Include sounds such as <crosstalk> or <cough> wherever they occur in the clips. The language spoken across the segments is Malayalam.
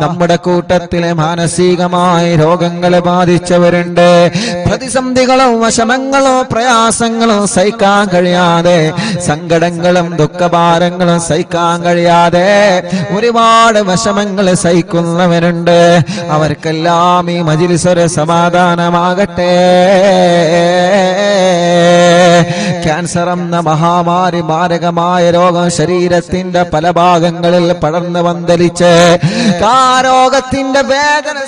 നമ്മുടെ കൂട്ടത്തിലെ മാനസികമായ രോഗങ്ങളെ ബാധിച്ചവരുണ്ട്. പ്രതിസന്ധികളോ വശമങ്ങളോ പ്രയാസങ്ങളോ സഹിക്കാൻ കഴിയാതെ സങ്കടങ്ങളും ദുഃഖഭാരങ്ങളും സഹിക്കാൻ കഴിയാതെ ഒരുപാട് വശമങ്ങൾ സഹിക്കുന്നവരുണ്ട്. അവർക്കെല്ലാം ഈ മജിലിസൊരു സമാധാനമാകട്ടെ. ക്യാൻസർ എന്ന മഹാമാരി മാരകമായ രോഗം ശരീരത്തിന്റെ പല ഭാഗങ്ങളിൽ പടർന്നു വന്തലിച്ച് ആ രോഗത്തിന്റെ വേദന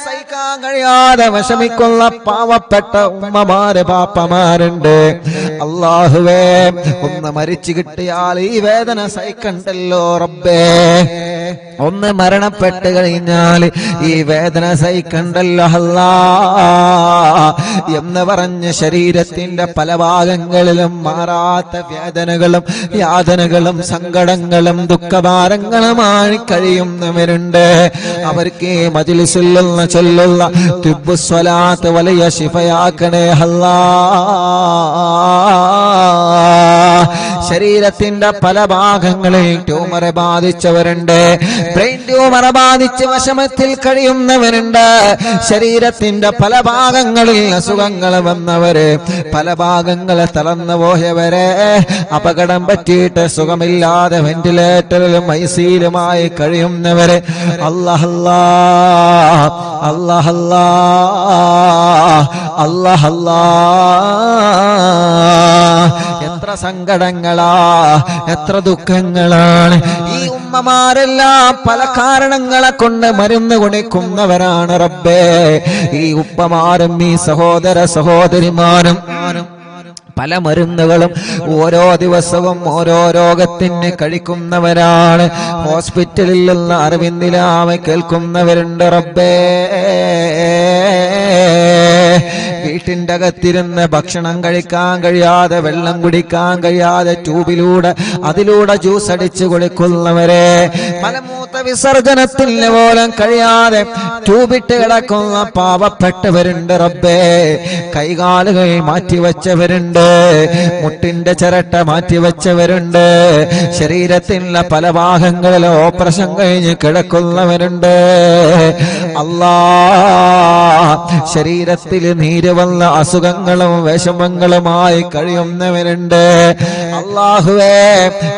സഹിക്കാൻ കഴിയാതെ വിഷമിക്കുന്ന പാവപ്പെട്ട ഉമ്മമാര് പാപ്പമാരുണ്ട്. അള്ളാഹുവേ ഒന്ന് മരിച്ചു കിട്ടിയാൽ ഈ വേദന സഹിക്കണ്ടല്ലോ റബ്ബേ. ഒന്ന് മരണപ്പെട്ട് കഴിഞ്ഞാൽ ഈ വേദന സഹിക്കണ്ടല്ലോ അല്ലാ. എന്ന് പറഞ്ഞ് ശരീരത്തിന്റെ പല ഭാഗങ്ങളിലും മാറാത്ത വേദനകളും യാതനകളും സങ്കടങ്ങളും ദുഃഖഭാരങ്ങളുമായി കഴിയുന്നവരുണ്ട് അവർക്ക് ഈ മജിലിസുള്ള ചൊല്ലുള്ള തുബുസ്വലാത്ത് വലിയ ശിഫയാക്കണേ അല്ലാ. ശരീരത്തിന്റെ പല ഭാഗങ്ങളിൽ ട്യൂമറെ ബാധിച്ചവരുണ്ട്. ബ്രെയിൻ ട്യൂമറെ ബാധിച്ച് വശമത്തിൽ കഴിയുന്നവരുണ്ട്. ശരീരത്തിന്റെ പല ഭാഗങ്ങളിൽ അസുഖങ്ങൾ വന്നവര് പല ഭാഗങ്ങളെ തളർന്നു പോയവരെ അപകടം പറ്റിയിട്ട് സുഖമില്ലാതെ വെന്റിലേറ്ററിലും ഐസിയിലുമായി കഴിയുന്നവര്. അല്ലഹല്ലാ അല്ലഹല്ലാ അല്ലഹല്ലാ എത്ര സങ്കടങ്ങളാ എത്ര ദുഃഖങ്ങളാണ്. ഈ ഉമ്മമാരെല്ലാം പല കാരണങ്ങളെ കൊണ്ട് മരുന്ന് കുണിക്കുന്നവരാണ് റബ്ബേ. ഈ ഉപ്പമാരും ഈ സഹോദര സഹോദരിമാരും പല മരുന്നുകളും ഓരോ ദിവസവും ഓരോ രോഗത്തിന് കഴിക്കുന്നവരാണ്. ഹോസ്പിറ്റലിൽ നിന്ന് അറിവിന്ദിലാമ കേൾക്കുന്നവരുണ്ട് റബ്ബേ. വീട്ടിന്റെ അകത്തിരുന്ന് ഭക്ഷണം കഴിക്കാൻ കഴിയാതെ വെള്ളം കുടിക്കാൻ കഴിയാതെ ട്യൂബിലൂടെ അതിലൂടെ ജ്യൂസ് അടിച്ചു കൊടുക്കുന്നവരെ മലമൂത്ത വിസർജനത്തിന് പോലും കഴിയാതെ ട്യൂബിട്ട് കിടക്കുന്ന പാവപ്പെട്ടവരുണ്ട് റബ്ബേ. കൈകാലുകൾ മാറ്റിവെച്ചവരുണ്ട് മുട്ടിന്റെ ചിരട്ട മാറ്റിവെച്ചവരുണ്ട് ശരീരത്തിലെ പല ഭാഗങ്ങളിലും ഓപ്പറേഷൻ കഴിഞ്ഞ് കിടക്കുന്നവരുണ്ട്. അല്ലാ ശരീരത്തിൽ നീര് വന്ന അസുഖങ്ങളും വിഷമങ്ങളുമായി കഴിയുന്നവരുണ്ട്. അള്ളാഹുവേ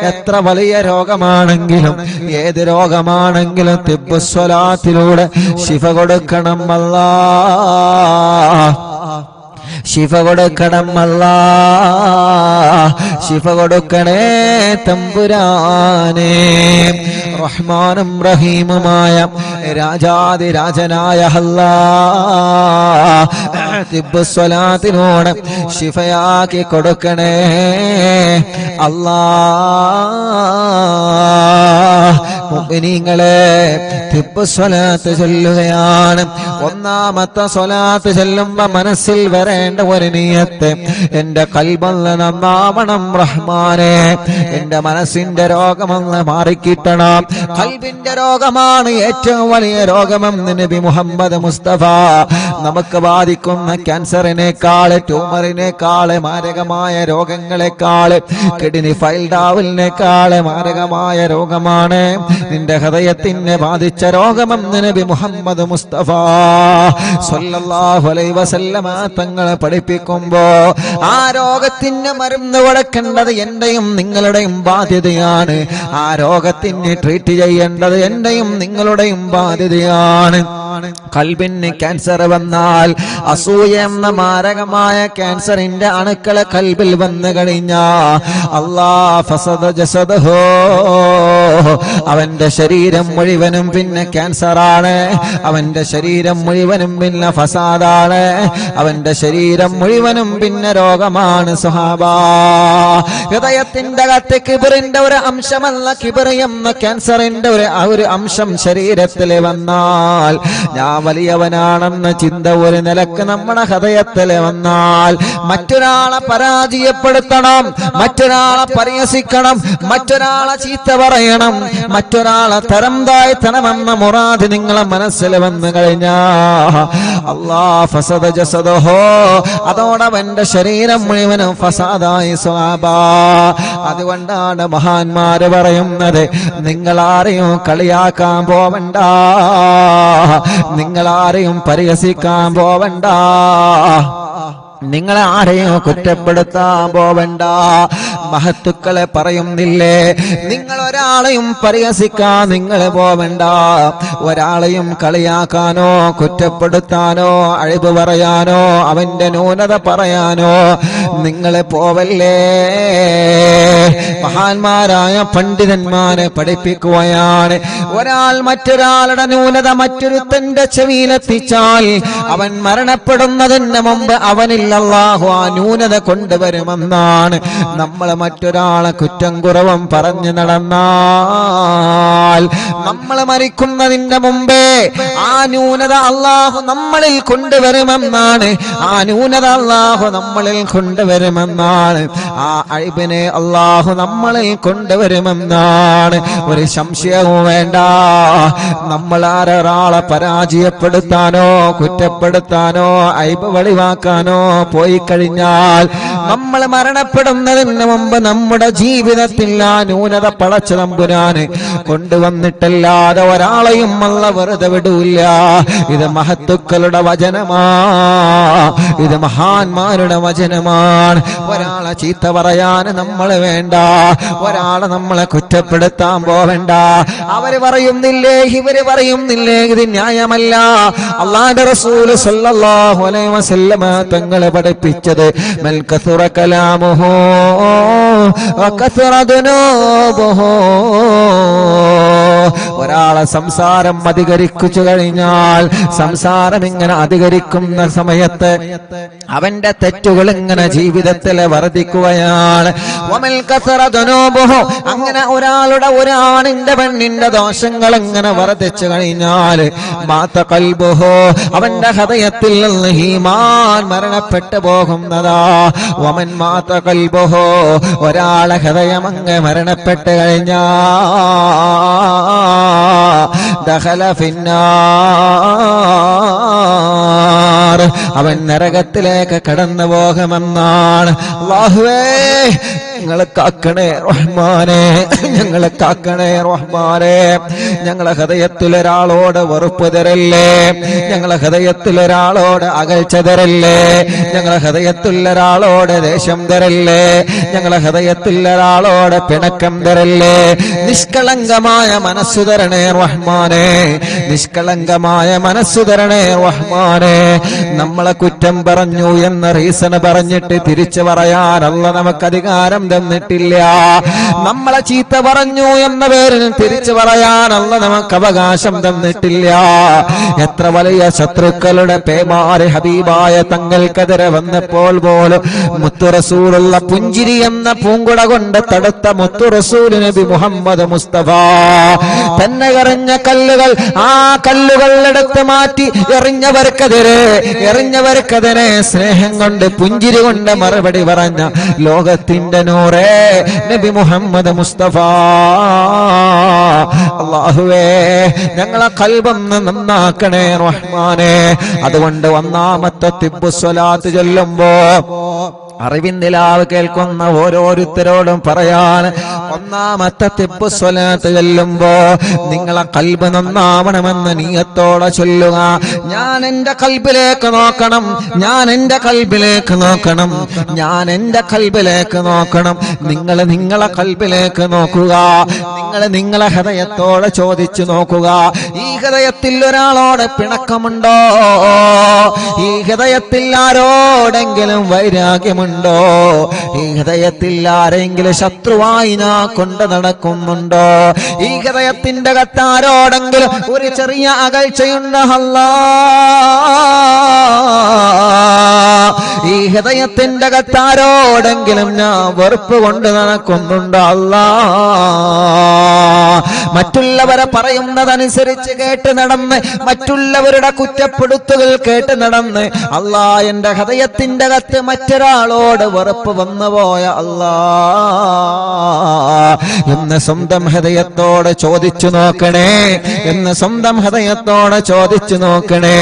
എത്ര വലിയ രോഗമാണെങ്കിലും ഏത് രോഗമാണെങ്കിലും തിബുസ്വലാത്തിലൂടെ ശിഫ കൊടുക്കണം അല്ലാ ശിഫ കൊടുക്കണം അല്ല ശിഫ കൊടുക്കണേ തമ്പുരാനേ. റഹ്മാനും റഹീമുമായ രാജാതിരാജനായ അല്ലാ. തിബുസ്വലാത്തിനോട് ശിഫയാക്കി കൊടുക്കണേ. അല്ലാ. മുഅ്മിനീങ്ങളെ തിപ്പ് സ്വലാത്ത് ചൊല്ലുകയാണ്. ഒന്നാമത്തെ സ്വലാത്ത് ചൊല്ലുമ്പോ മനസ്സിൽ വരേണ്ട ഒരു എന്റെ കൽബന്ന് നന്നാവണം റഹ്മാനെ. എന്റെ മനസ്സിന്റെ രോഗമെന്ന് മാറിക്കിട്ടണം. കൽബിന്റെ രോഗമാണ് ഏറ്റവും വലിയ രോഗമെന്ന് നബി മുഹമ്മദ് മുസ്തഫ. നമുക്ക് ബാധിക്കുന്ന ക്യാൻസറിനേക്കാൾ ട്യൂമറിനേക്കാൾ മാരകമായ രോഗങ്ങളെക്കാൾ കിഡ്നി ഫൈൽഡാവലിനേക്കാൾ മാരകമായ രോഗമാണ്. നിന്റെ ഹൃദയത്തിനെ ബാധിച്ച രോഗമെന്ന് നബി മുഹമ്മദ് മുസ്തഫ. സല്ലല്ലാഹു അലൈഹി വസല്ലമ തങ്ങളെ പഠിപ്പിക്കുമ്പോ ആ രോഗത്തിന് മരുന്ന് കൊടുക്കേണ്ടത് എന്റെയും നിങ്ങളുടെയും ബാധ്യതയാണ്. ആ രോഗത്തിന് ട്രീറ്റ് ചെയ്യേണ്ടത് എന്റെയും നിങ്ങളുടെയും ബാധ്യതയാണ്. കൽബിന് ക്യാൻസർ വന്നാൽ അസൂയ എന്ന മാരകമായ ക്യാൻസറിന്റെ അണുക്കളെ കൽബിൽ വന്നു കഴിഞ്ഞാ അല്ലാ ഫസദ അവന്റെ ശരീരം മുഴുവനും പിന്നെ ക്യാൻസറാണ് അവന്റെ ശരീരം മുഴുവനും പിന്നെ ഫസാദാണ്. അവന്റെ ശരീരം മുഴുവനും പിന്നെ രോഗമാണ് സുഹാബ. ഹൃദയത്തിന്റെ അകത്ത് കിബറിന്റെ ഒരു അംശമല്ല കിബർ എന്ന ക്യാൻസറിന്റെ ഒരു ഒരു അംശം ശരീരത്തിൽ വന്നാൽ ഞാൻ വലിയവനാണെന്ന ചിന്ത ഒരു നിലയ്ക്ക് നമ്മുടെ ഹൃദയത്തിൽ വന്നാൽ മറ്റൊരാളെ പരാജയപ്പെടുത്തണം മറ്റൊരാളെ പരിഹസിക്കണം മറ്റൊരാളെ ചീത്ത പറയണം മറ്റൊരാളെ തരം താഴ്ത്തണമെന്ന മുറാദ് നിങ്ങളെ മനസ്സിൽ വന്നു കഴിഞ്ഞാ. അള്ളാ ഫസദ ജസദഹോ അതോടവന്റെ ശരീരം മുഴുവനും ഫസാദായി സ്വാബ അതുകൊണ്ടാണ് മഹാന്മാര് പറയുന്നത് നിങ്ങൾ ആരെയും കളിയാക്കാൻ പോവണ്ട. നിങ്ങൾ ആരെയും പരിഹസിക്കാൻ പോവണ്ട. നിങ്ങളെ ആരെയും കുറ്റപ്പെടുത്താൻ പോവണ്ട. മഹത്തുക്കളെ പറയുന്നില്ലേ? നിങ്ങൾ ഒരാളെയും പരിഹസിക്കാൻ നിങ്ങൾ പോവണ്ട. ഒരാളെയും കളിയാക്കാനോ കുറ്റപ്പെടുത്താനോ അഴിവ് പറയാനോ അവന്റെ ന്യൂനത പറയാനോ നിങ്ങളെ പോവല്ലേ? മഹാന്മാരായ പണ്ഡിതന്മാരെ പഠിപ്പിക്കുകയാണ്. ഒരാൾ മറ്റൊരാളുടെ ന്യൂനത മറ്റൊരുത്തന്റെ ചെവിയിലെത്തിച്ചാൽ അവൻ മരണപ്പെടുന്നതിന് മുമ്പ് അവനിൽ അല്ലാഹു ആ ന്യൂനത കൊണ്ടുവരുമെന്നാണ്. നമ്മൾ മറ്റൊരാളെ കുറ്റം കുറവും പറഞ്ഞു നടന്നാൽ നമ്മൾ മരിക്കുന്നതിന്റെ മുമ്പേ ആ ന്യൂനത അള്ളാഹു നമ്മളിൽ കൊണ്ടുവരുമെന്നാണ്. ആ ന്യൂനത അള്ളാഹു നമ്മളിൽ കൊണ്ടുവരുമെന്നാണ്. ആ അഴിബിനെ അള്ളാഹു നമ്മളിൽ കൊണ്ടുവരുമെന്നാണ്. ഒരു സംശയവും വേണ്ട. നമ്മൾ ആരൊരാളെ പരാജയപ്പെടുത്താനോ കുറ്റപ്പെടുത്താനോ അയബ് വെളിവാക്കാനോ പോയി കഴിഞ്ഞാൽ നമ്മൾ മരണപ്പെടുന്നതിന് മുമ്പ് നമ്മുടെ ജീവിതത്തിൽ ആ ന്യൂനത പടച്ച തമ്പുരാന് കൊണ്ടുവന്നിട്ടല്ലാതെ ഒരാളെയും അല്ല വെറുതെ വിടൂല്ല. ഇത് മഹത്തുക്കളുടെ വചനമാ. ഇത് മഹാന്മാരുടെ വചനമാണ്. ഒരാളെ ചീത്ത പറയാൻ നമ്മൾ വേണ്ട. ഒരാളെ നമ്മളെ കുറ്റപ്പെടുത്താൻ പോവേണ്ട. അവർ പറയുന്നില്ലേ? ഇവർ പറയുന്നില്ലേ? ഇത് ന്യായമല്ല. അള്ളാന്റെ റസൂൽ സല്ലല്ലാഹു അലൈഹി വസല്ലമ തങ്ങളെ പഠിപ്പിച്ചത് മൽ കലാമുഹോ. ഒരാളെ സംസാരം അധികരിച്ചു കഴിഞ്ഞാൽ സംസാരം ഇങ്ങനെ അധികരിക്കുന്ന സമയത്ത് അവന്റെ തെറ്റുകൾ ഇങ്ങനെ ജീവിതത്തിൽ വർദ്ധിക്കുകയാണ്. അങ്ങനെ ഒരാളുടെ ഒരാണിന്റെ പെണ്ണിന്റെ ദോഷങ്ങൾ ഇങ്ങനെ വർദ്ധിച്ചു കഴിഞ്ഞാൽ മാത്ത കൽബുഹോ. അവന്റെ ഹൃദയത്തിൽ നിന്ന് ഹീമാൻ മരണപ്പെട്ടു പോകുന്നതാ. വമൻ മാത്ത കൽബുഹോ. ഒരാളെ ഹൃദയമങ്ങ് മരണപ്പെട്ട് കഴിഞ്ഞാ. ദഹല ഫിന്നാർ. അവൻ നരകത്തിലേക്ക് കടന്നു പോകുമെന്നാണ്. വാഹുവേ ഞങ്ങളെ കാക്കണേ റഹ്മാനെ ഞങ്ങളെ കാക്കണേ റഹ്മാനെ. ഞങ്ങളെ ഹൃദയത്തിൽ ഒരാളോട് വെറുപ്പ് തരല്ലേ? ഞങ്ങളെ ഹൃദയത്തിൽ ഒരാളോട് അകൽച്ച തരല്ലേ? ഞങ്ങളെ ഹൃദയത്തിൽ ഒരാളോട് ദേഷ്യം തരല്ലേ? ഞങ്ങളെ ഹൃദയത്തിൽ ഒരാളോട് പിണക്കം തരല്ലേ നിഷ്കളങ്കമായ മനസ്സു തരണേ റഹ്മാനെ. നിഷ്കളങ്കമായ മനസ്സു തരണേ റഹ്മാനെ. നമ്മളെ കുറ്റം പറഞ്ഞു എന്ന റീസൺ പറഞ്ഞിട്ട് തിരിച്ചു പറയാനല്ല നമുക്ക് അധികാരം തന്നിട്ടില്ല. നമ്മളെ ചീത്ത പറഞ്ഞു എന്ന പേരിൽ തിരിച്ചു പറയാനല്ല നമുക്ക് അവകാശം തന്നിട്ടില്ല. എത്ര വലിയ ശത്രുക്കളുടെ പേമാര് ഹബീബായ തങ്ങൾക്കെതിരെ വന്നപ്പോൾ പോലും മുത്തുറസൂറുള്ള പുഞ്ചിരി എന്ന പൂങ്കുട കൊണ്ട് തടുത്ത മുത്തു റസൂൽ നബി മുഹമ്മദ് മുസ്തഫ. തന്നെ എറിഞ്ഞ കല്ലുകൾ ആ കല്ലുകൾ എടുത്ത് മാറ്റി എറിഞ്ഞവർക്കെതിരെ എറിഞ്ഞവർക്കെതിരെ സ്നേഹം കൊണ്ട് പുഞ്ചിരി കൊണ്ട് മറുപടി പറഞ്ഞ ലോകത്തിന്റെ നൂറേ നബി മുഹമ്മദ് മുസ്തഫ. അള്ളാഹുവേ ഞങ്ങളെ കൽബൊന്ന് നന്നാക്കണേ റഹ്മാനെ. അതുകൊണ്ട് ഒന്നാമത്തെ തിപ്പു സ്വലാത്ത് ചൊല്ലുമ്പോ അറിവിൻ നിലാവ് കേൾക്കുന്ന ഓരോരുത്തരോടും പറയാൻ ഒന്നാമത്തെ തെപ്പ് സ്വലാത്ത് ചെല്ലുമ്പോ നിങ്ങളെ കൽബ് നന്നാവണമെന്ന് നീയത്തോടെ ചൊല്ലുക. ഞാൻ എന്റെ കൽബിലേക്ക് നോക്കണം. ഞാൻ എന്റെ കൽബിലേക്ക് നോക്കണം. ഞാൻ എന്റെ കൽബിലേക്ക് നോക്കണം. നിങ്ങൾ നിങ്ങളെ കൽബിലേക്ക് നോക്കുക. നിങ്ങൾ നിങ്ങളെ ഹൃദയത്തോടെ ചോദിച്ചു നോക്കുക. ഈ ഹൃദയത്തിൽ ഒരാളോട് പിണക്കമുണ്ടോ? ഈ ഹൃദയത്തിൽ ആരോടെങ്കിലും വൈരാഗ്യമുണ്ടോ? ഈ ഹൃദയത്തിൽ ആരെങ്കിലും ശത്രുവായി നാ കൊണ്ട് നടക്കുന്നുണ്ടോ? ഈ ഹൃദയത്തിന്റെ കത്താരോടെങ്കിലും ഒരു ചെറിയ അകൽച്ചയുണ്ട് ഈ ഹൃദയത്തിന്റെ കത്താരോടെങ്കിലും ഞാൻ വെറുപ്പ് കൊണ്ട് നടക്കുന്നുണ്ട് അല്ലാ. മറ്റുള്ളവരെ പറയുന്നതനുസരിച്ച് കേട്ട് നടന്ന് മറ്റുള്ളവരുടെ കുറ്റപ്പെടുത്തുകൾ കേട്ട് നടന്ന് അല്ലാ എന്റെ ഹൃദയത്തിന്റെ കത്ത് മറ്റൊരാളോട് വെറുപ്പ് വന്നു പോയ അല്ലാ. എന്ന് സ്വന്തം ഹൃദയത്തോട് ചോദിച്ചു നോക്കണേ എന്ന് സ്വന്തം ഹൃദയത്തോട് ചോദിച്ചു നോക്കണേ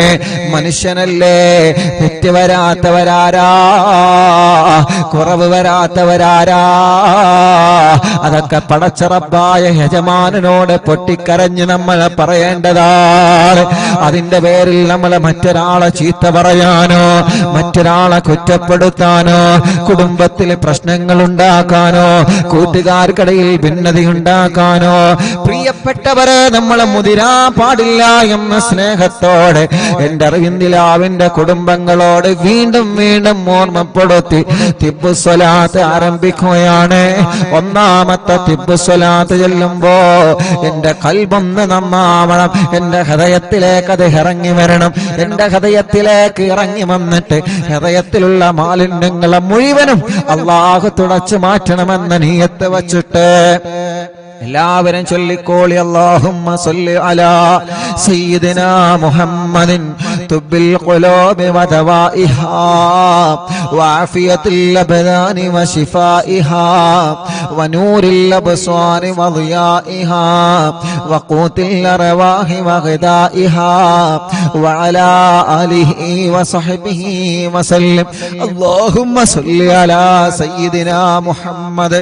മനുഷ്യനല്ലേ തെറ്റ് വരാത്തവരാരാ കുറവ് വരാത്തവരാരാ? അതൊക്കെ പടച്ചറപ്പായ യജമാനനോട് പൊട്ടിക്കരഞ്ഞ് നമ്മൾ പറയേണ്ടതാണ് അതിന്റെ പേരിൽ നമ്മൾ മറ്റൊരാളെ ചീത്ത പറയാനോ മറ്റൊരാളെ കുറ്റപ്പെടുത്താനോ കുടുംബത്തിൽ പ്രശ്നങ്ങൾ ഉണ്ടാക്കാനോ കൂട്ടുകാർക്കിടയിൽ ഭിന്നത ഉണ്ടാക്കാനോ പ്രിയപ്പെട്ടവരെ നമ്മൾ മുതിരാ പാടില്ല എന്ന സ്നേഹത്തോടെ എന്റെ അറിവിന്ദിലാവിന്റെ കുടുംബങ്ങളോട് വീണ്ടും വീണ്ടും ഓർമ്മപ്പെടുത്തി. തിബുസ്വലാത്ത് ആരംഭിക്കുകയാണ്. ഒന്നാമത്തെ തിബു സ്വലാത്ത് ചെല്ലുമ്പോ എന്റെ കൽബൊന്ന് നന്നാവണം. എന്റെ ഹൃദയത്തിലേക്ക് അത് ഇറങ്ങി വരണം. എന്റെ ഹൃദയത്തിലേക്ക് ഇറങ്ങി വന്നിട്ട് ഹൃദയത്തിലുള്ള മാലിന്യങ്ങളെ മുഴുവനും അള്ളാഹു തുടച്ചു മാറ്റണമെന്ന നീയത്ത് വച്ചിട്ട് എല്ലാവരും ചൊല്ലിക്കോളി അല്ലാഹുമ്മ സല്ലി അലാ സയ്യിദിനാ മുഹമ്മദിൻ തുബ്ബിൽ ഖുലൂബി വദവാഇഹാ വആഫിയത്തിൽ അബ്ദാനി വശിഫാഇഹാ വനൂരിൽ അബ്സ്വാരി വളിയാഇഹാ വഖൂത്തിൽ അർവാഹി വഗദാഇഹാ വഅലാ ആലിഹി വസഹ്ബിഹി വസല്ലം അല്ലാഹുമ്മ സല്ലി അലാ സയ്യിദിനാ മുഹമ്മദ്.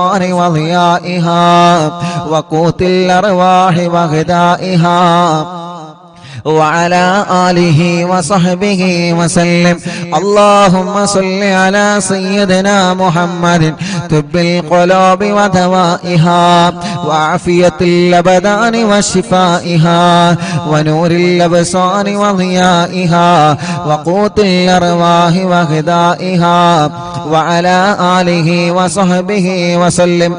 وضيائها وقوت الأرواح وغذائها وعلى آله وصحبه وسلم اللهم صل على سيدنا محمد طب القلوب ودوائها وعافية الأبدان وشفائها ونور الأبصار وضيائها وقوت الأرواح وغذائها وعلى آله وصحبه وسلم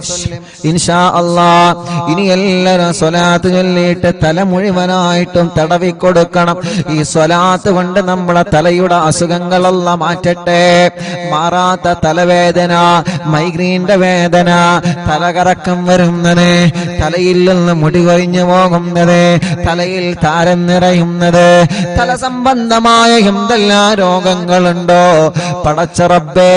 إن شاء الله ഇനി എല്ലാവരും സ്വലാത്ത് ചൊല്ലിയിട്ട് തല മുഴുവനായിട്ടും തടവി കൊടുക്കണം. ഈ സ്വലാത്ത് കൊണ്ട് നമ്മളെ തലയുടെ അസുഖങ്ങളെല്ലാം മാറ്റട്ടെ. മാറാത്ത തലവേദന മൈഗ്രീന്റെ വേദന തലകറക്കം വരുന്നത് തലയിൽ നിന്ന് മുടി കൊഴിഞ്ഞു പോകുന്നത് തലയിൽ താരം നിറയുന്നത് തല സംബന്ധമായ എന്തെല്ലാം രോഗങ്ങളുണ്ടോ? പടച്ചറബേ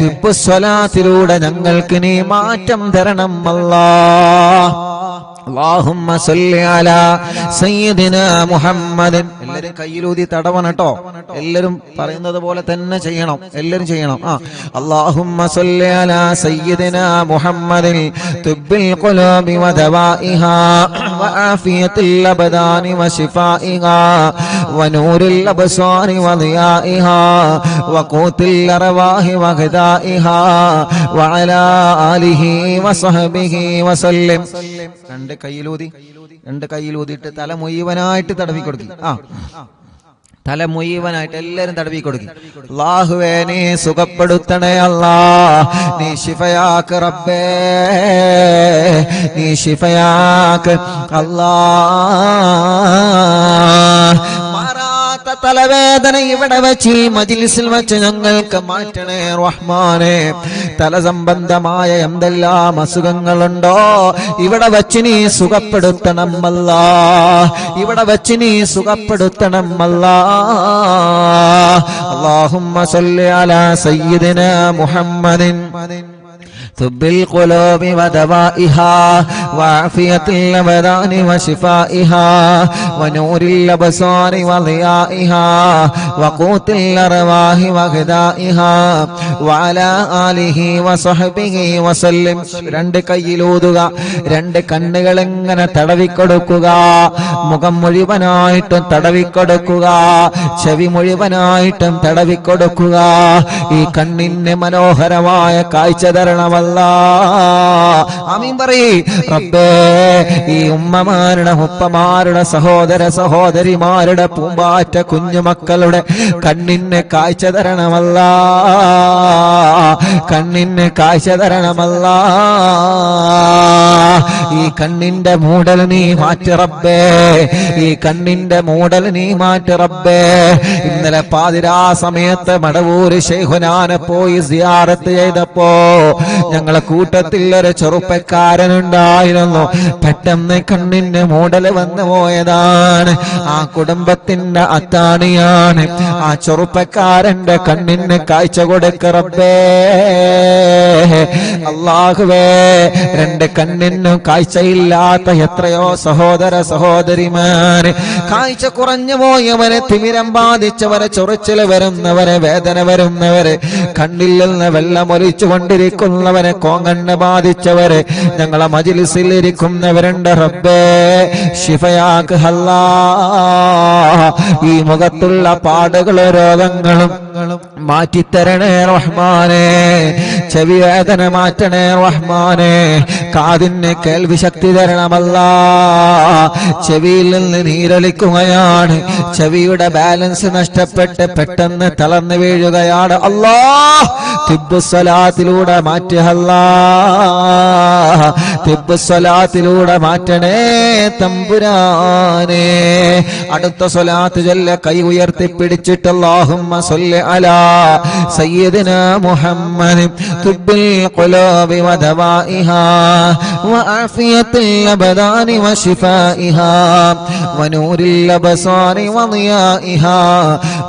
തിപ്പുസ്വലാത്തിലൂടെ ഞങ്ങൾക്ക് നീ മാറ്റം തരണം അല്ലാ اللهم صل على سيدنا محمد എല്ലാരും കയ്യിലൂതി തടവണം കേട്ടോ എല്ലാരും പറയുന്നത് പോലെ തന്നെ ചെയ്യണം എല്ലാരും ചെയ്യണം ആ اللهم صل على سيدنا محمد طب القلوب ودوائها وعافية الأبدان وشفائها ونور الأبصار وضيائها وقوت الأرواح وغذائها وعلى آله وصحبه وسلم രണ്ട് കയ്യിലൂതി രണ്ട് കയ്യിലൂതിയിട്ട് തല മുഴുവനായിട്ട് തടവി കൊടുക്കി. ആ. തല മുഴുവനായിട്ട് എല്ലാരും തടവി കൊടുക്കി. അള്ളാഹുവേ നീ സുഖപ്പെടുത്തണേ അല്ലാ. നീ ശിഫയാക്ക് റബ്ബേ. നീ ശിഫയാക്ക് അല്ലാ. ഒന്നാമത്തെ തലവേദന ഇവിടെ വെച്ച് മജിലിസിൽ വെച്ച് ഞങ്ങൾക്ക് മാറ്റണേ റഹ്മാനെ. തല സംബന്ധമായ എന്തെല്ലാം അസുഖങ്ങളുണ്ടോ? ഇവിടെ വെച്ച് നീ സുഖപ്പെടുത്തണം അല്ല ഇവിടെ വെച്ച് നീ സുഖപ്പെടുത്തണം അല്ല അള്ളാഹുമ്മ സല്ലി അലാ സയ്യിദിനാ മുഹമ്മദിൻ. طب القلوب ودوائها وعافية الأبدان وشفائها ونور الأبصار وضيائها وقوت الأرواح وغذائها وعلى آله وصحبه وسلم രണ്ട് കയ്യിലൂതുക രണ്ട് കണ്ണുകൾ എങ്ങനെ തടവിക്കൊടുക്കുക മുഖം മുഴുവനായിട്ടും തടവിക്കൊടുക്കുക ചെവി മുഴുവനായിട്ടും തടവിക്കൊടുക്കുക ഈ കണ്ണിന് മനോഹരമായ കാഴ്ച തരണമല്ല റബ്ബേ ഈ ഉമ്മമാരുടെ ഉപ്പമാരുടെ സഹോദര സഹോദരിമാരുടെ പൂമ്പാറ്റ കുഞ്ഞുമക്കളുടെ കണ്ണിന് കാഴ്ച തരണമല്ല. കണ്ണിന് കാഴ്ച തരണമല്ല. ഈ കണ്ണിന്റെ മൂടൽ നീ മാറ്റി റബ്ബേ. ഈ കണ്ണിന്റെ മൂടൽ നീ മാറ്റി റബ്ബേ. ഇന്നലെ പാതിരാ സമയത്ത് മടവൂര് ശേഖുനാനെ പോയി സിയാറത്ത് ചെയ്തപ്പോ ഞങ്ങളെ കൂട്ടത്തിൽ ഒരു ചെറുപ്പക്കാരനുണ്ടായിരുന്നു. പെട്ടെന്ന് കണ്ണിന്റെ മൂടൽ വന്നു പോയതാണ്. ആ കുടുംബത്തിന്റെ അത്താണിയാണ്. ആ ചെറുപ്പക്കാരന്റെ കണ്ണിന് കാഴ്ച കൊടുക്കറപ്പേ അള്ളാഹുവേ രണ്ട് കണ്ണിനും കാഴ്ചയില്ലാത്ത എത്രയോ സഹോദര സഹോദരിമാര്. കാഴ്ച കുറഞ്ഞു പോയവരെ തിമിരം ബാധിച്ചവരെ ചൊറിച്ചിൽ വരുന്നവരെ വേദന വരുന്നവരെ കണ്ണിൽ നിന്ന് വെള്ളം ഒലിച്ചു കൊണ്ടിരിക്കുന്നവരെ കോങ്കണ്ണ് ബാധിച്ചവരെ ഞങ്ങളെ മജിലിസിൽ ഇരിക്കുന്നവരുണ്ട് റബ്ബേ. ശിഫയാക്ക് ഹല്ലാ. ഈ മുഖത്തുള്ള പാടുകളും രോഗങ്ങളും മാറ്റിത്തരണേ റഹ്മാനെ. ചെവി വേദന മാറ്റണേ റഹ്മാനെ. കാതിന് കേൾവി ശക്തി തരണമല്ല. ചെവിയിൽ നിന്ന് നീരൊലിക്കുകയാണ്. ചെവിയുടെ ബാലൻസ് നഷ്ടപ്പെട്ട് പെട്ടെന്ന് തളർന്നു വീഴുകയാണ്. അല്ലാ തിബ്ബുസ്വലാത്തിലൂടെ മാറ്റുഹല്ലാത്തിലൂടെ മാറ്റണേ തമ്പുരാനെ. അടുത്ത സ്വലാത്ത് ചൊല്ല കൈ ഉയർത്തി പിടിച്ചിട്ടല്ലാഹുമ്മ അലാ മുഹമ്മദ് തുബ്ബിൽ വനൂരിൽ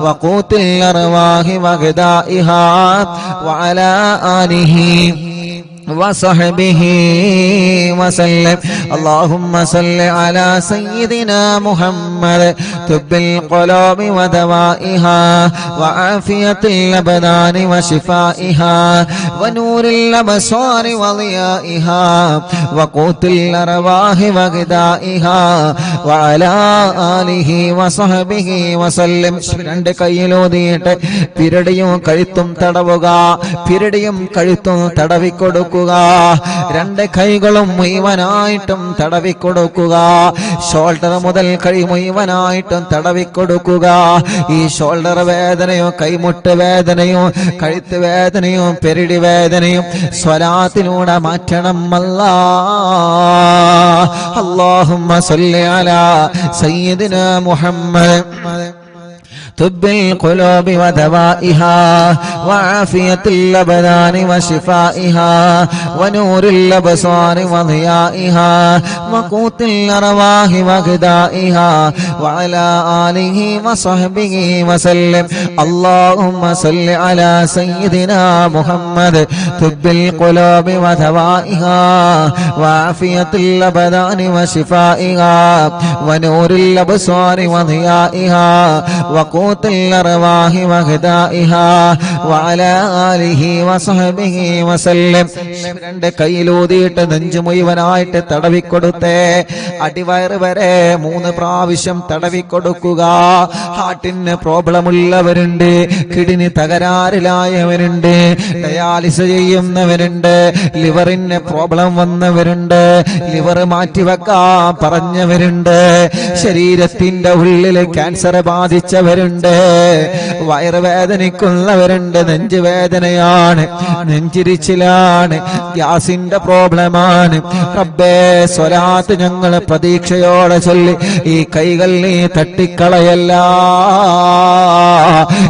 وقوت الأرواح وغذائها وعلى آله وصحبه وسلم اللهم صل على سيدنا محمد طب القلوب ودوائها وعافية الأبدان وشفائها ونور الأبصار وضيائها وقوت الأرواح وغذائها وعلى آله وصحبه وسلم രണ്ട് കയ്യിലൂതിയിട്ട് പിരടിയും കഴുത്തും തടവുക പിരടിയും കഴുത്തും തടവിക്കൊടുക്കുക കൊടുക്കുക. രണ്ട് കൈകളും മുഴുവനായിട്ടും തടവിക്കൊടുക്കുക. ഷോൾഡർ മുതൽ കൈ മുഴുവനായിട്ടും തടവിക്കൊടുക്കുക. ഈ ഷോൾഡർ വേദനയോ കൈമുട്ട് വേദനയോ കഴുത്ത് വേദനയോ പെരിടി വേദനയും സ്വലാത്തിലൂടെ മാറ്റണം അല്ല. അള്ളാഹുമ്മ സൊല്ലാല അലാ സയ്യിദിന മുഹമ്മദ്. طب القلوب ودوائها وعافية الأبدان وشفائها ونور الأبصار وضيائها وقوت الأرواح وغذائها وعلى آله وصحبه وسلم. اللهم صل على سيدنا محمد طب القلوب ودوائها وعافية الأبدان وشفائها ونور الأبصار وضيائها وقوت الأرواح وغذائها وعلى آله وصحبه وسلم രണ്ട് കയ്യിലൂതിയിട്ട് നെഞ്ചു മുഴുവനായിട്ട് തടവിക്കൊടുത്തേ അടിവയറ് വരെ മൂന്ന് പ്രാവശ്യം തടവിക്കൊടുക്കുക ഹാർട്ടിന് പ്രോബ്ലം ഉള്ളവരുണ്ട് കിഡ്നി തകരാറിലായവരുണ്ട് ഡയാലിസ് ചെയ്യുന്നവരുണ്ട് ലിവറിന് പ്രോബ്ലം വന്നവരുണ്ട് ലിവർ മാറ്റിവെക്കാൻ പറഞ്ഞവരുണ്ട് ശരീരത്തിന്റെ ഉള്ളിൽ ക്യാൻസർ ബാധിച്ചവരുണ്ട് വേദനിക്കുന്നവരുണ്ട് വയറ് വേദനിക്കുന്നവരുണ്ട് വേദനയാണ് നെഞ്ചിരിച്ചിലാണ് ഗ്യാസിന്റെ പ്രോബ്ലമാണ്. റബ്ബേ സ്വലാത്ത് ഞങ്ങൾ പ്രതീക്ഷയോടെ ചൊല്ലി ഈ കൈകൾ നീ തട്ടിക്കളയല്ല.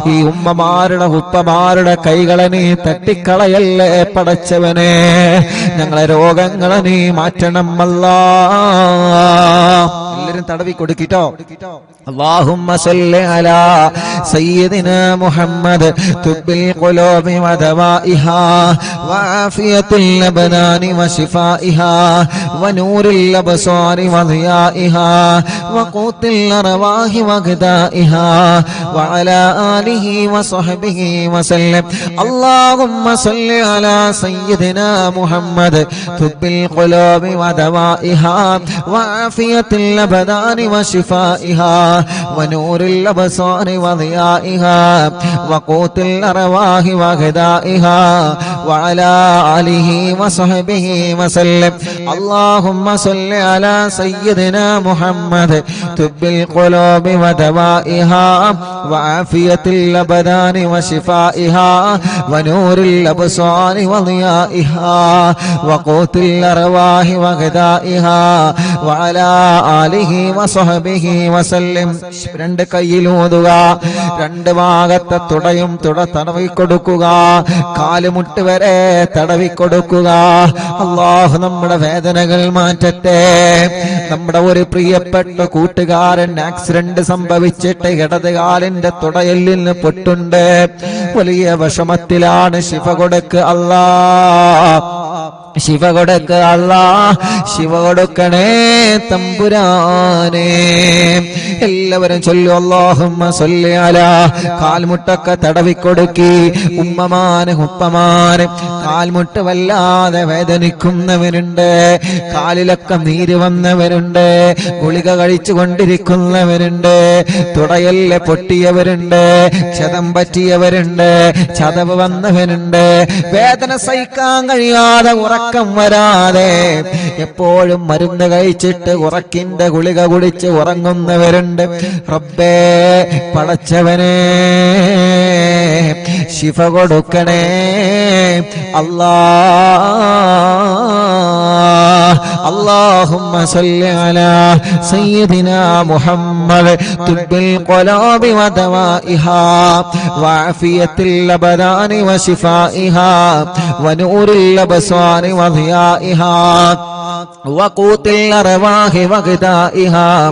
ഈ ഉമ്മമാരുടെ ഉപ്പമാരുടെ കൈകളെ നീ തട്ടിക്കളയല്ലേ പടച്ചവനെ? ഞങ്ങളെ രോഗങ്ങളെ നീ മാറ്റണം എല്ലാരും തടവി കൊടുക്കിട്ടോ അള്ളാഹുമ്മ സ്വല്ലേ അലാ سيدنا محمد طب القلوب ودوائها وعافية الأبدان وشفائها ونور الأبصار وضيائها وقوت الأرواح وغذائها وعلى آله وصحبه وسلم. اللهم صل على سيدنا محمد طب القلوب ودوائها وعافية الأبدان وشفائها ونور الأبصار وضيائها وقوت الأرواح وغذائها وعلى آله وصحبه وسلم اللهم صل على سيدنا محمد طب القلوب ودوائها وعافية الأبدان وشفائها ونور الأبصار وضيائها وقوت الأرواح وغذائها وعلى آله وصحبه وسلم രണ്ട് കയ്യിലൂതുക രണ്ട് ഭാഗത്തെ തുടയും തുട തടവി കൊടുക്കുക. കാലുമുട്ട് വരെ തടവി കൊടുക്കുക. അള്ളാഹു നമ്മുടെ വേദനകൾ മാറ്റട്ടെ. നമ്മുടെ ഒരു പ്രിയപ്പെട്ട കൂട്ടുകാരൻ ആക്സിഡന്റ് സംഭവിച്ചിട്ട് ഇടത് കാലിന്റെ നിന്ന് പൊട്ടുണ്ട്. വലിയ വിഷമത്തിലാണ് ശിവ കൊടുക്ക് അല്ലാ. ശിവ കൊടുക്ക ശിവ കൊടുക്കണേ തമ്പുരാനേ. എല്ലാവരും ചൊല്ലു അല്ലാഹുമ്മ സൊല്ലി അലാ. കാൽമുട്ടൊക്കെ തടവിക്കൊടുക്കി ഉമ്മമാന് ഉപ്പമാന്. കാൽമുട്ട് വല്ലാതെ വേദനിക്കുന്നവരുണ്ട് കാലിലൊക്കെ നീര് വന്നവരുണ്ട് ഗുളിക കഴിച്ചു കൊണ്ടിരിക്കുന്നവരുണ്ട് തുടയല്ല പൊട്ടിയവരുണ്ട് ക്ഷതം പറ്റിയവരുണ്ട് ചതവ് വന്നവരുണ്ട്. വേദന സഹിക്കാൻ കഴിയാതെ ഉറക്കം വരാതെ എപ്പോഴും മരുന്ന് കഴിച്ചിട്ട് ഉറക്കിന്റെ ഗുളിക കുടിച്ച് ഉറങ്ങുന്നവരുണ്ട്. റബ്ബേ പടച്ചവനെ ശിഫ കൊടുക്കണേ. اللهم صل على سيدنا محمد طب القلوب ودوائها وعافية الأبدان وشفائها ونور الأبصار وضيائها وقوت الأرواح وغذائها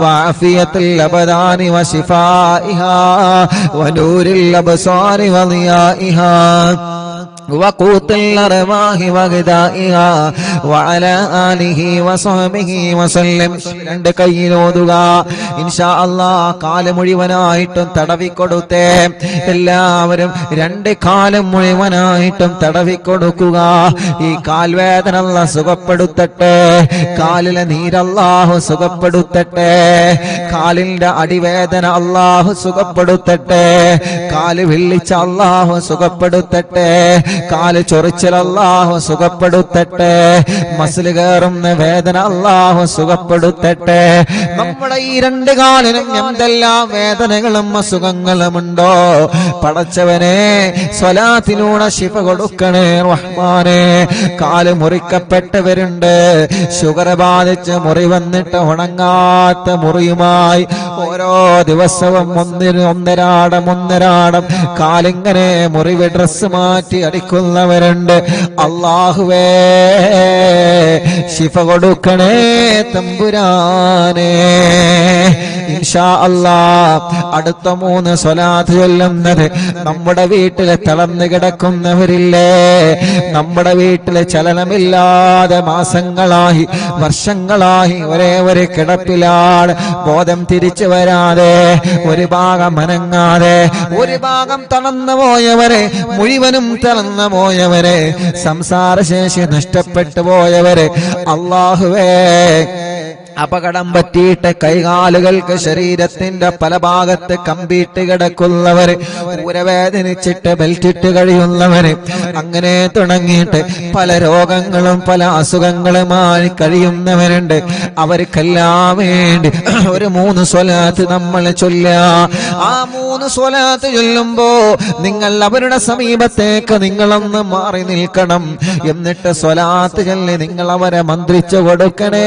وعافية الأبدان وشفائها ونور الأبصار وضيائها. وقوت الأرواح وغذائها وعلى آله وصحبه وسلم രണ്ട് കയ്യിലോതുക ഇൻഷാ അല്ലാ കാല് മുഴുവനായിട്ടും തടവിക്കൊടുത്തേ എല്ലാവരും രണ്ട് കാലം മുഴുവനായിട്ടും തടവിക്കൊടുക്കുക ഈ കാൽവേദന അല്ലാ സുഖപ്പെടുത്തട്ടെ കാലിലെ നീരല്ലാഹു സുഖപ്പെടുത്തട്ടെ കാലിന്റെ അടിവേദന അല്ലാഹു സുഖപ്പെടുത്തട്ടെ കാല് വിള്ളിച്ച അല്ലാഹു സുഖപ്പെടുത്തട്ടെ കാൽ ചൊറിച്ചൽ അല്ലാഹു സുഖപ്പെടുത്തട്ടെ. മസിൽ കയറുന്ന വേദന അല്ലാഹു സുഖപ്പെടുത്തട്ടെ. നമ്മുടെ ഈ രണ്ട് കാലിനും എന്തെല്ലാം വേദനകളും അസുഖങ്ങളുമുണ്ടോ പടച്ചവനെ സ്വലാത്തിലൂടെ ശിഫ കൊടുക്കണേ റഹ്മാനെ. കാൽ മുറിക്കപ്പെട്ടവരുണ്ട് ഷുഗർ ബാധിച്ച് മുറി വന്നിട്ട് ഉണങ്ങാത്ത മുറിയുമായി ഓരോ ദിവസവും ഒന്നിന് ഒന്നരാടം ഒന്നരാടം കാലിങ്ങനെ മുറിവ് ഡ്രസ് മാറ്റി അടിക്കുന്നവരുണ്ട്. അള്ളാഹുവേ ശിഫ കൊടുക്കണേ തമ്പുരാനേ. അടുത്ത മൂന്ന് സ്വലാത്ത് ചൊല്ലുന്നത് നമ്മുടെ വീട്ടിലെ തളർന്നു കിടക്കുന്നവരില്ലേ? നമ്മുടെ വീട്ടിലെ ചലനമില്ലാതെ മാസങ്ങളായി വർഷങ്ങളായി ഒരേ ഒരു കിടപ്പിലാണ്. ബോധം തിരിച്ചു വരാതെ ഒരു ഭാഗം അനങ്ങാതെ ഒരു ഭാഗം തളർന്നു പോയവരെ മുഴുവനും തളർന്നു പോയവരെ സംസാരശേഷി നഷ്ടപ്പെട്ടു പോയവരെ അള്ളാഹുവേ അപകടം പറ്റിയിട്ട് കൈകാലുകൾക്ക് ശരീരത്തിന്റെ പല ഭാഗത്ത് കമ്പിയിട്ട് കിടക്കുന്നവര് ഊരവേദനിച്ചിട്ട് ബെൽറ്റിട്ട് കഴിയുന്നവര് അങ്ങനെ തുടങ്ങിയിട്ട് പല രോഗങ്ങളും പല അസുഖങ്ങളുമായി കഴിയുന്നവരുണ്ട്. അവർക്കെല്ലാം വേണ്ടി <clears throat> ഒരു മൂന്ന് സ്വലാത്ത് നമ്മൾ ചൊല്ല ആ മൂന്ന് സ്വലാത്ത് ചൊല്ലുമ്പോ നിങ്ങൾ അവരുടെ സമീപത്തേക്ക് നിങ്ങളൊന്ന് മാറി നിൽക്കണം. എന്നിട്ട് സ്വലാത്ത് ചൊല്ലി നിങ്ങൾ അവരെ മന്ത്രിച്ചു കൊടുക്കണേ.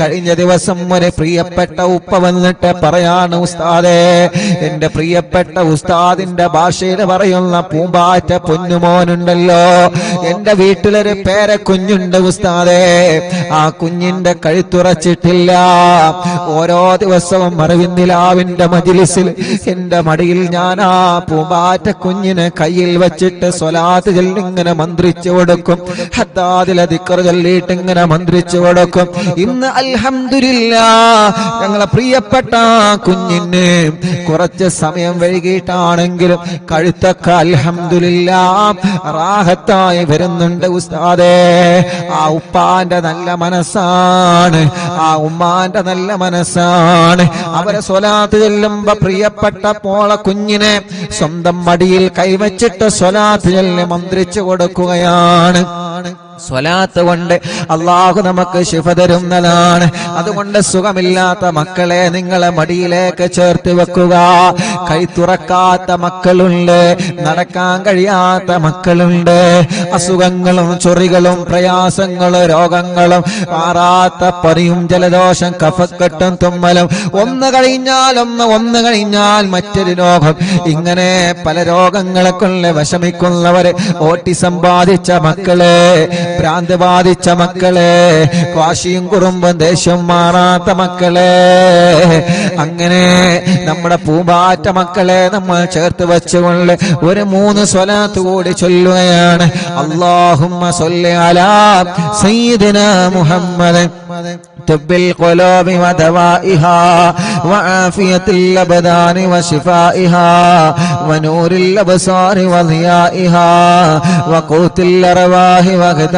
കഴിഞ്ഞ ദിവസം ഒരു പ്രിയപ്പെട്ട ഉപ്പ വന്നിട്ട് പറയാണ് ഉസ്താദേ എന്റെ പ്രിയപ്പെട്ട ഉസ്താദിന്റെ ഭാഷയിൽ പറയുന്ന പൂമ്പാറ്റ പൊന്നുമോനുണ്ടല്ലോ. എന്റെ വീട്ടിലൊരു പേര കുഞ്ഞുണ്ട് ഉസ്താദേ. ആ കുഞ്ഞിന്റെ കഴുത്തുറച്ചിട്ടില്ല ഓരോ ദിവസവും അറിവിന്ദിലാവിന്റെ മജിലിസിൽ എന്റെ മടിയിൽ ഞാൻ ആ പൂമ്പാറ്റ കുഞ്ഞിനെ കയ്യിൽ വെച്ചിട്ട് സ്വലാത്ത് ഇങ്ങനെ മന്ത്രിച്ചു കൊടുക്കും. ഹത്താദിലെ ദിക്കർ ചൊല്ലിയിട്ട് ഇങ്ങനെ മന്ത്രിച്ചു കൊടുക്കും. ഇന്ന് അൽഹംദുലില്ല ഞങ്ങളെ പ്രിയപ്പെട്ട കുഞ്ഞിനെ കുറച്ച് സമയം വൈകിട്ടാണെങ്കിലും കഴുത്തൊക്കെ അൽഹംദുലില്ല റാഹത്തായി വരുന്നുണ്ട് ഉസ്താദേ. ആ ഉപ്പാന്റെ നല്ല മനസ്സാണ് ആ ഉമ്മാന്റെ നല്ല മനസ്സാണ്. അവരെ സ്വലാത്ത് ചെല്ലുമ്പോ പ്രിയപ്പെട്ട പോള കുഞ്ഞിനെ സ്വന്തം മടിയിൽ കൈവച്ചിട്ട് സ്വലാത്ത് ചെല്ലി മന്ത്രിച്ചു കൊടുക്കുകയാണ്. സ്വലാത്ത് കൊണ്ട് അള്ളാഹു നമുക്ക് ശിഫ തരുന്നതാണ്. അതുകൊണ്ട് സുഖമില്ലാത്ത മക്കളെ നിങ്ങളെ മടിയിലേക്ക് ചേർത്ത് വെക്കുക. കൈ തുറക്കാത്ത മക്കളുണ്ട് നടക്കാൻ കഴിയാത്ത മക്കളുണ്ട്. അസുഖങ്ങളും ചൊറികളും പ്രയാസങ്ങളും രോഗങ്ങളും മാറാത്ത പനിയും ജലദോഷം കഫക്കെട്ടും തുമ്മലും. ഒന്ന് കഴിഞ്ഞാൽ ഒന്ന് ഒന്ന് കഴിഞ്ഞാൽ മറ്റൊരു രോഗം. ഇങ്ങനെ പല രോഗങ്ങളെ കൊണ്ട് വിഷമിക്കുന്നവര് ഓട്ടി സമ്പാദിച്ച മക്കളെ ഭ്രാന്ത് ബാധിച്ച മക്കളെ വാശിയും കുറുമ്പും ദേഷ്യം മാറാത്ത മക്കളെ അങ്ങനെ നമ്മുടെ പൂമ്പാറ്റ മക്കളെ നമ്മൾ ചേർത്ത് വെച്ചുകൊണ്ട് ഒരു മൂന്ന് സ്വലാത്ത് കൂടി ചൊല്ലുകയാണ് അള്ളാഹുമ്മ സൊല്ലി അലാ സയ്യിദിന മുഹമ്മദ് طب القلوب ودوائها وعافية الأبدان وشفائها ونور الأبصار وضيائها وقوت الأرواح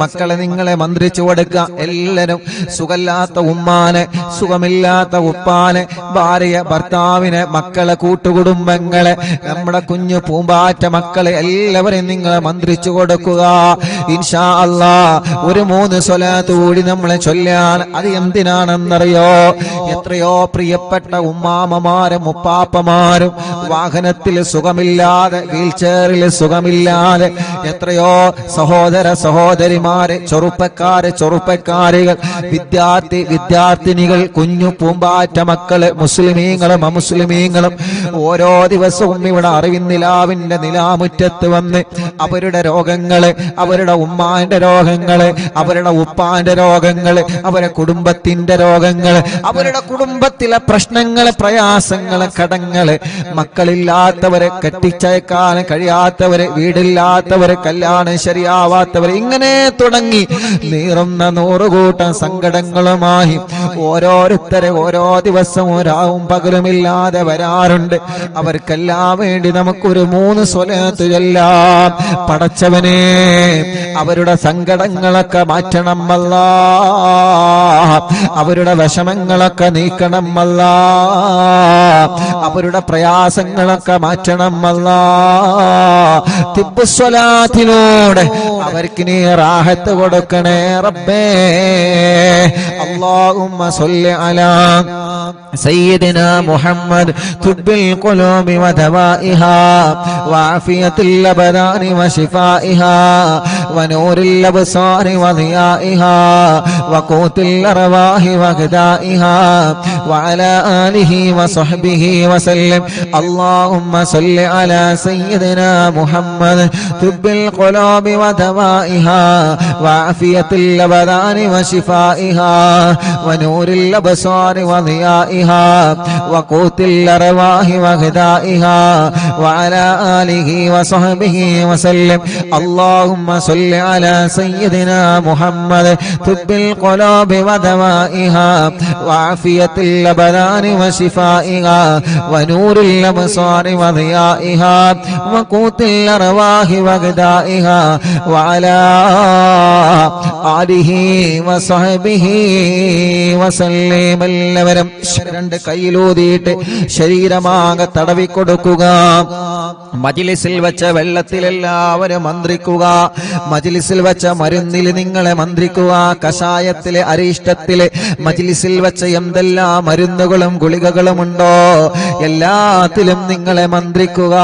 മക്കളെ നിങ്ങളെ മന്ത്രിച്ചു കൊടുക്കുക എല്ലാരും സുഖമില്ലാത്ത ഉമ്മാനെ സുഖമില്ലാത്ത ഉപ്പാനെ ഭാര്യ ഭർത്താവിനെ മക്കളെ കൂട്ടുകുടുംബങ്ങളെ നമ്മുടെ കുഞ്ഞു പൂമ്പാറ്റ മക്കളെ എല്ലാവരെയും നിങ്ങളെ മന്ത്രിച്ചു കൊടുക്കുക. ഇൻഷാ അല്ലാ ഒരു മൂന്ന് സ്വലാത്ത് കൂടി നമ്മളെ ചൊല്ലാൻ അത് എന്തിനാണെന്നറിയോ? എത്രയോ പ്രിയപ്പെട്ട ഉമ്മാമമാരും ഉപ്പാപ്പമാരും വാഹനത്തിൽ സുഖമില്ലാതെ വീൽ ചെയറിൽ സുഖമില്ലാതെ എത്രയോ സഹോദര സഹോദരിമാരെ ചെറുപ്പക്കാരെ ചെറുപ്പക്കാരികൾ വിദ്യാർത്ഥി വിദ്യാർത്ഥിനികൾ കുഞ്ഞു പൂമ്പാറ്റ മക്കൾ മുസ്ലിമീങ്ങളും അമുസ്ലിമീങ്ങളും ഓരോ ദിവസവും ഇവിടെ അറിവിന്നിലാവിന്റെ നിലാമുറ്റത്ത് വന്ന് അവരുടെ രോഗങ്ങൾ അവരുടെ ഉമ്മാന്റെ രോഗങ്ങൾ അവരുടെ ഉപ്പാന്റെ രോഗങ്ങൾ അവരുടെ കുടുംബത്തിന്റെ രോഗങ്ങൾ അവരുടെ കുടുംബത്തിലെ പ്രശ്നങ്ങൾ പ്രയാസങ്ങൾ കടങ്ങൾ മക്കളില്ലാത്തവരെ കെട്ടിച്ചയക്കാൻ കഴിയാത്തവരെ വീടില്ലാത്തവര് കല്യാണം ശരിയാവാത്തവരെ ഇങ്ങനെ തുടങ്ങി. നീറുന്ന നൂറുകൂട്ടം സങ്കടങ്ങളുമായി ഓരോരുത്തരെ ഓരോ ദിവസവും രാവും പകലുമില്ലാതെ വരാറുണ്ട്. അവർക്കെല്ലാം വേണ്ടി നമുക്കൊരു മൂന്ന് സ്വലത്ത് പടച്ചവനെ അവരുടെ സങ്കടങ്ങളൊക്കെ മാറ്റണം അല്ല അവരുടെ വിഷമങ്ങളൊക്കെ നീക്കണം അല്ല അവരുടെ പ്രയാസങ്ങളൊക്കെ മാറ്റണം അല്ല തിബുസ്വലാത്തിലൂടെ അവർക്ക് നീ റാഹത്ത് കൊടുക്കണേ റബ്ബേ اللهم صل على سيدنا محمد طب القلوب ودوائها وعافية الأبدان وشفائها ونور الأبصار وضيائها وقوت الأرواح وغذائها وعلى آله وصحبه وسلم اللهم صل على سيدنا محمد طب القلوب ودوائها وعافية الأبدان وشفائها ونور الأبصار وضيائها وقوت الأرواح وغذائها وعلى آله وصحبه وسلم. اللهم صل على سيدنا محمد طب القلوب ودوائها وعافية الأبدان وشفائها ونور الأبصار وضيائها وقوت الأرواح وغذائها وعلى آله وصحبه وسلم എല്ലാവരും രണ്ട് കയ്യിലൂതിയിട്ട് ശരീരമാകെ തടവിക്കൊടുക്കുക മജിലിസിൽ വെച്ച വെള്ളത്തിൽ എല്ലാവരും മന്ത്രിക്കുക മജിലിസിൽ വെച്ച മരുന്നിൽ നിങ്ങളെ മന്ത്രിക്കുക കഷായത്തിലെ അരിഷ്ടത്തിലെ മജിലിസിൽ വെച്ച എന്തെല്ലാം മരുന്നുകളും ഗുളികകളും ഉണ്ടോ എല്ലാത്തിലും നിങ്ങളെ മന്ത്രിക്കുക